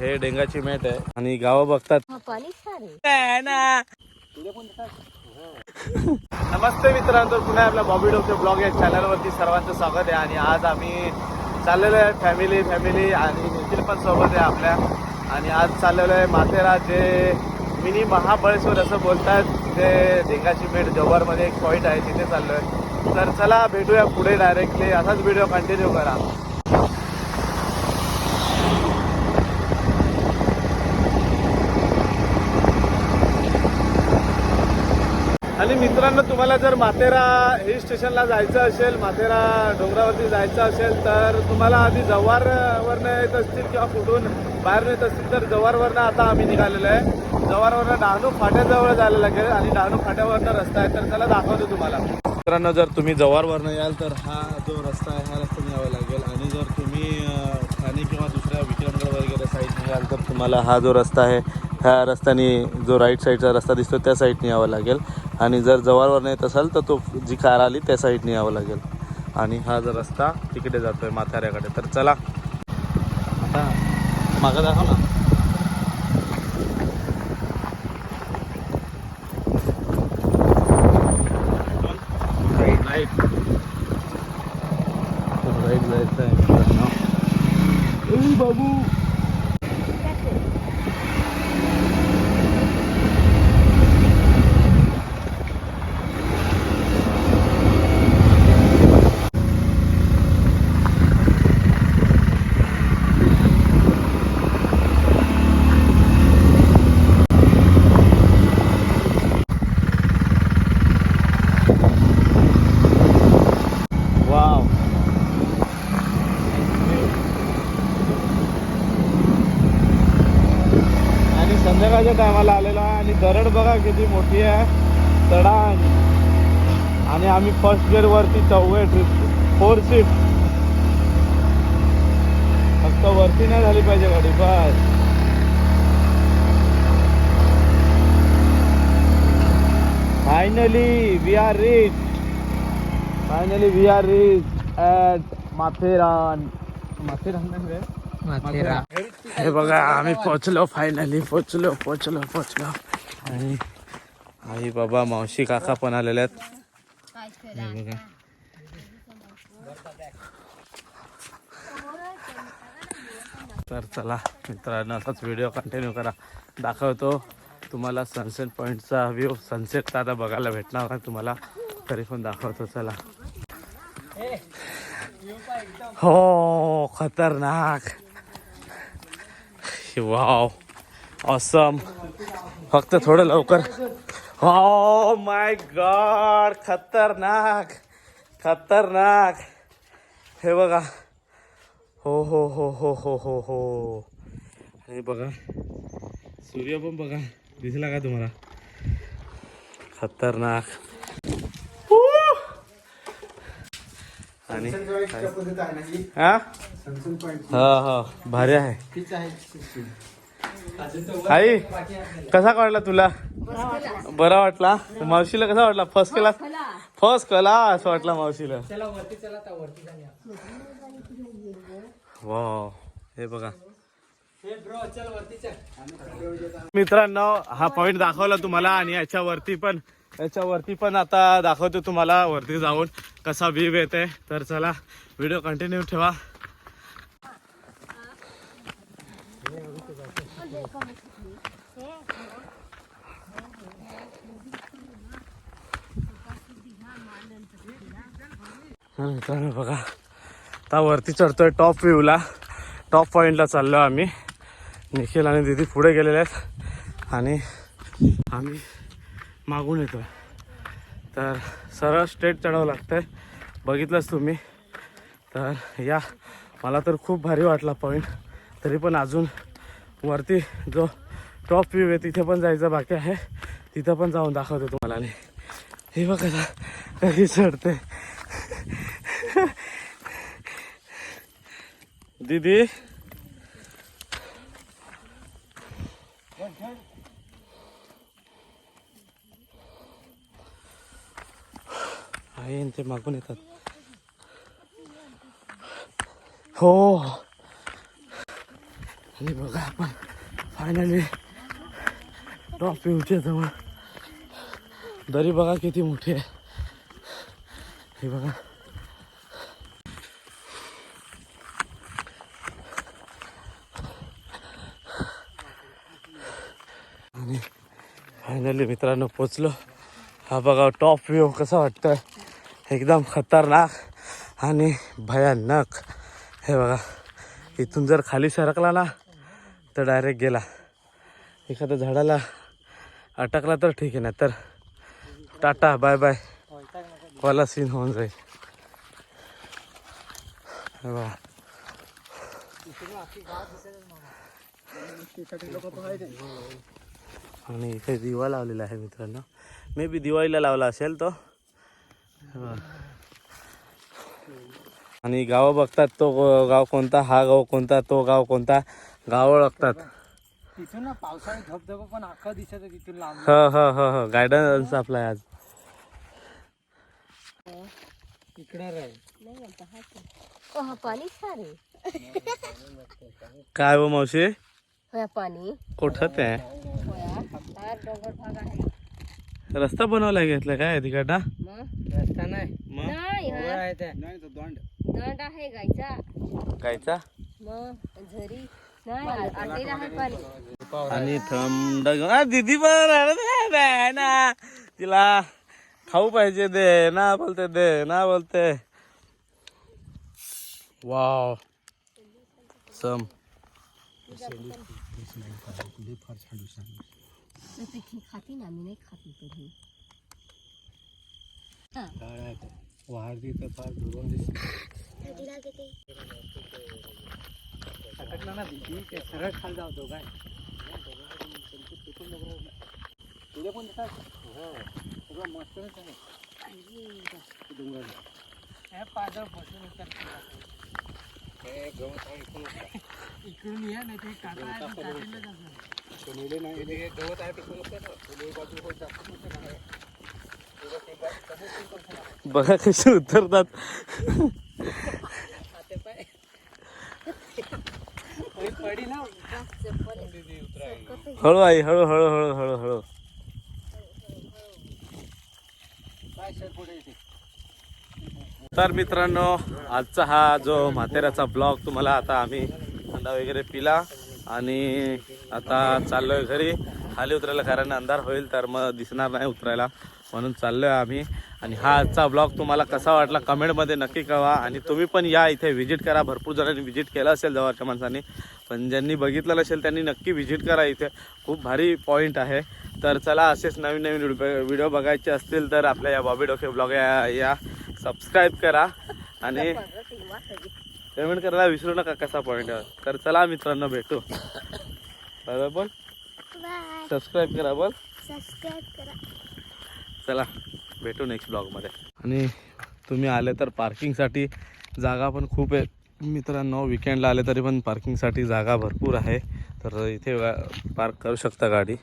हे डेंगाची मेट आहे. आणि गावं बघतात. नमस्ते मित्रांनो तर पुन्हा आपल्या बॉबी डोके ब्लॉग या चॅनलवरती सर्वांचं स्वागत आहे. आणि आज आम्ही चाललेलो आहे फॅमिली फॅमिली आणि निखिल पण सोबत आहे आपल्या. आणि आज चाललेलो आहे माथेरा जे मिनी महाबळेश्वर असं बोलतात ते ढेंगाची मेट जव्हारमध्ये एक पॉईंट आहे तिथे चाललो आहे तर चला भेटूया पुढे डायरेक्टली असाच व्हिडिओ कंटिन्यू करा. आणि मित्रांनो तुम्हाला जर माथेरा हिल स्टेशनला जायचं असेल माथेरा डोंगरावरती जायचं असेल तर तुम्हाला आधी जव्हारवरनं येत असतील किंवा कुठून बाहेर येत असतील तर जव्हारवरनं आता आम्ही निघालेलो आहे. जव्हारवरनं डहाणू फाट्याजवळ जायला लागेल आणि डहाणू फाट्यावरनं रस्ता आहे तर त्याला दाखवतो तुम्हाला. मित्रांनो जर तुम्ही जव्हारवरनं याल तर हा जो रस्ता आहे हा रस्ता यावा लागेल. आणि जर तुम्ही ठाणे किंवा दुसऱ्या विक्रमगड वगैरे साईडने याल तर तुम्हाला हा जो रस्ता आहे ह्या रस्त्याने जो राईट साईडचा रस्ता दिसतो त्या साईडने यावं लागेल. आणि जर जवळवर येत असाल तर तो जी कार आली त्या साईडने यावं लागेल. आणि हा जो रस्ता तिकडे जातोय म्हाताऱ्याकडे तर चला. आता मागं दाखव ना राईट राईट जायचं आहे मित्रांनो ए बाबू वाव आणि संध्याकाळच्या टायमाला आलेलो आहे आणि दरड बघा किती मोठी आहे. चढाण आणि आम्ही फर्स्ट गेअर वरती चौघे ट्रिप फोर सीट फक्त वरती नाही झाली पाहिजे गाडी बस. Finally we are reach finally we are reach at Matheran Matheran नाही हे बघा आम्ही पोचलो फायनली पोचलो पोचलो पोचलो आणि आई बाबा मावशी काका पण आलेले आहेत. बघा तर चला मित्रांनो असाच व्हिडिओ कंटिन्यू करा. दाखवतो तुम्हाला सनसेट पॉईंटचा व्ह्यू सनसेट आता बघायला भेटणार नाही तुम्हाला तरी पण दाखवतो चला. हो खतरनाक. वाव. ऑसम फक्त थोडं लवकर. हो माय गॉड खतरनाक खतरनाक. हे बघा. हो हो हो हो हो हो हो. हे बघा. सूर्य पण बघा. दिसला का तुम्हाला? खतरनाक! आणि हा? हा? हा भारी आहे. आई कसा वाटला तुला? बरा वाटला? मावशीला कसा वाटला? फर्स्ट क्लास फर्स्ट क्लास वाटला मावशीला. वाव हे बघा. मित्रांनो हा पॉइंट दाखवला तुम्हाला आणि याच्यावरती पण याच्यावरती पण आता दाखवतो तुम्हाला वरती जाऊन कसा व्ह्यू येते तर चला व्हिडिओ कंटिन्यू ठेवा. मित्रांनो बघा. आता वरती चढतोय टॉप व्ह्यूला टॉप पॉईंटला चाललो आम्ही. निखिल आणि दिदी पुढे गेलेले आहेत. आणि आम्ही मागून येतोय. तर सरळ स्ट्रेट चढावं लागतंय. बघितलंच तुम्ही. तर या. मला तर खूप भारी वाटला पॉईंट तरी पण अजून वरती जो टॉप व्ह्यू आहे तिथे पण जायचं बाकी आहे. तिथं पण जाऊन दाखवतो तुम्हाला आणि हे बघा कधी चढते. दीदी. आहे ते मागून येतात. हो. आणि बघा आपण फायनली टॉप व्ह्यूच्या जवळ दरी बघा किती मोठी आहे. हे बघा. आणि फायनली मित्रांनो पोचलो. हा बघा टॉप व्ह्यू हो, कसा वाटतोय? एकदम खतरनाक आणि भयानक. हे बघा इथून जर खाली सरकला ना तर डायरेक्ट गेला. एखाद्या झाडाला अटकला तर ठीक आहे ना तर टाटा बाय बाय वाला सीन होऊन जाईल. बा आणि इथे दिवा लावलेला आहे मित्रांनो. मे बी दिवाळीला लावला असेल तो. आणि गाव बघतात तो गाव कोणता हा गाव कोणता तो गाव कोणता. गाव ओळखतात तिथून ना पावसाळी धबधबा पण अख्खा दिसत तिथून लांब. ह ह ह ह. गायडन्स आपला आहे आज. इकडे राहील. ओ हा पाणी सारे काय व मावशी? होया पाणी. कुठं होया हा डोंगर भाग आहे. रस्ता बनवला घेतला काय तिकडनं मग? रस्ता नाही. मग? नाही वर हा. आहे ते नाही तो दंड. दंड आहे गायचा. गायचा? मग झरी. आणि थंड आ, दीदी पण रडत ना तिला खाऊ पाहिजे दे ना बोलते दे ना बोलते. वाव. सम. खाती ना मी नाही खाती कधी वारती तर फार दुरून दिसते. ना भीती ते सरळ खाली जातो काय? तुझ्या पण तसाच सगळं मस्तच आहे. डोंगर हे बसून इकडून या नाही ते काटा आहे ते काटेला जाणार. हे गवत आहे तिकडून बघा कसे उतरतात पडी ना हळू आई हळू हळू हळू हळू हळू. तर मित्रांनो आजचा हा जो म्हातेऱ्याचा ब्लॉग तुम्हाला आता आम्ही थंडा वगैरे पिला आणि आता चाललोय घरी. खाली उतरायला कारण अंधार होईल तर मग दिसणार नाही उतरायला. म्हणून चाललोय आम्ही. आणि हा आजचा ब्लॉग तुम्हाला कसा वाटला कमेंटमध्ये नक्की कळवा. आणि तुम्ही पण या इथे व्हिजिट करा. भरपूर जणांनी व्हिजिट केलं असेल जवळच्या माणसांनी. पण ज्यांनी बघितलं नसेल त्यांनी नक्की व्हिजिट करा इथे. खूप भारी पॉईंट आहे. तर चला असेच नवीन नवीन व्हिडिओ बघायचे असतील तर आपल्या या बॉबी डोके ब्लॉग या या सबस्क्राईब करा. आणि पेमेंट करायला विसरू नका कसा पॉईंट आहे. तर चला मित्रांनो भेटू. बोल. सबस्क्राईब करा बोल. सबस्क्राईब करा. चला भेटू नेक्स्ट ब्लॉगमध्ये आणि तुम्ही आले तर पार्किंगसाठी जागा पण खूप आहे मित्रांनो विकेंडला आले तरी पण पार्किंगसाठी जागा भरपूर आहे. तर इथे पार्क करू शकता गाडी.